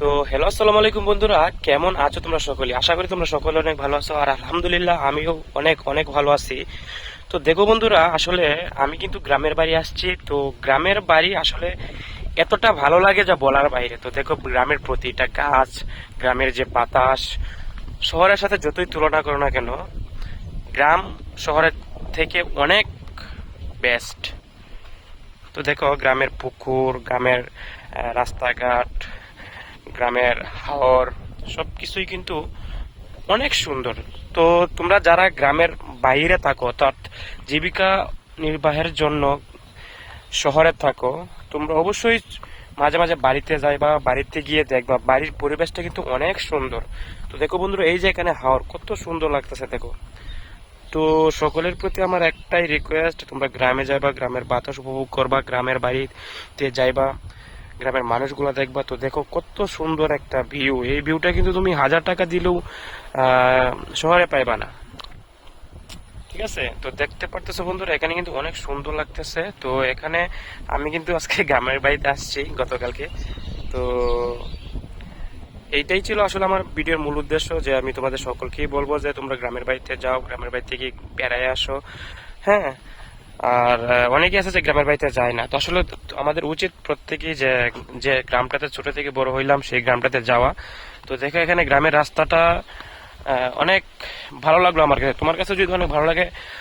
তো হ্যালো আসসালামু আলাইকুম বন্ধুরা। কেমন আছো তোমরা সকলে? আশা করি তোমরা সকলে অনেক ভালো আছো। আর আলহামদুলিল্লাহ, আমিও অনেক অনেক ভালো আছি। তো দেখো বন্ধুরা, আসলে আমি কিন্তু গ্রামের বাড়ি আসছি। তো গ্রামের বাড়ি আসলে এতটা ভালো লাগে যা বলার বাইরে। তো দেখো, গ্রামের প্রতিটা গাছ, গ্রামের যে বাতাস, শহরের সাথে যতই তুলনা করো না কেন, গ্রাম শহরের থেকে অনেক বেস্ট তো দেখো, গ্রামের পুকুর, গ্রামের রাস্তাঘাট গ্রামের হাওর সব কিছুই কিন্তু অনেক সুন্দর। তো তোমরা যারা গ্রামের বাইরে থাকো, অর্থাৎ জীবিকা নির্বাহের জন্য শহরে থাকো, তোমরা অবশ্যই মাঝে মাঝে বাড়িতে যাইবা বাড়িতে গিয়ে দেখবা, বাড়ির পরিবেশটা কিন্তু অনেক সুন্দর। তো দেখো বন্ধুরা, এই যে এখানে হাওর, কত সুন্দর লাগতেছে, দেখো। তো সকলের প্রতি আমার একটাই রিকোয়েস্ট তোমরা গ্রামে যাইবা, গ্রামের বাতাস উপভোগ করবা, গ্রামের বাড়িতে যাইবা। গ্রামের মানুষগুলো দেখবা তো দেখো কত সুন্দর একটা ভিউ এই ভিউটা কিন্তু তুমি হাজার টাকা দিলেও শহরে পাইবা না। ঠিক আছে? তো দেখতে পারতেছো বন্ধুরা, এখানে কিন্তু অনেক সুন্দর লাগতেছে। তো এখানে আমি কিন্তু আজকে গ্রামের বাড়িতে আসছি গতকালকে। তো এইটাই ছিল আসলে আমার ভিডিওর মূল উদ্দেশ্য, যে আমি তোমাদের সকলকেই বলব যে তোমরা গ্রামের বাড়িতে যাও, গ্রামের বাড়ি থেকে বেড়ায় আসো। হ্যাঁ আর অনেকে আছে যে গ্রামের বাড়িতে যায় না। তো আসলে আমাদের উচিত প্রত্যেকেই যে যে গ্রামটাতে ছোট থেকে বড় হইলাম, সেই গ্রামটাতে যাওয়া। তো দেখো এখানে গ্রামের রাস্তাটা অনেক ভালো লাগল আমার কাছে। তোমার কাছে যদি অনেক ভালো লাগে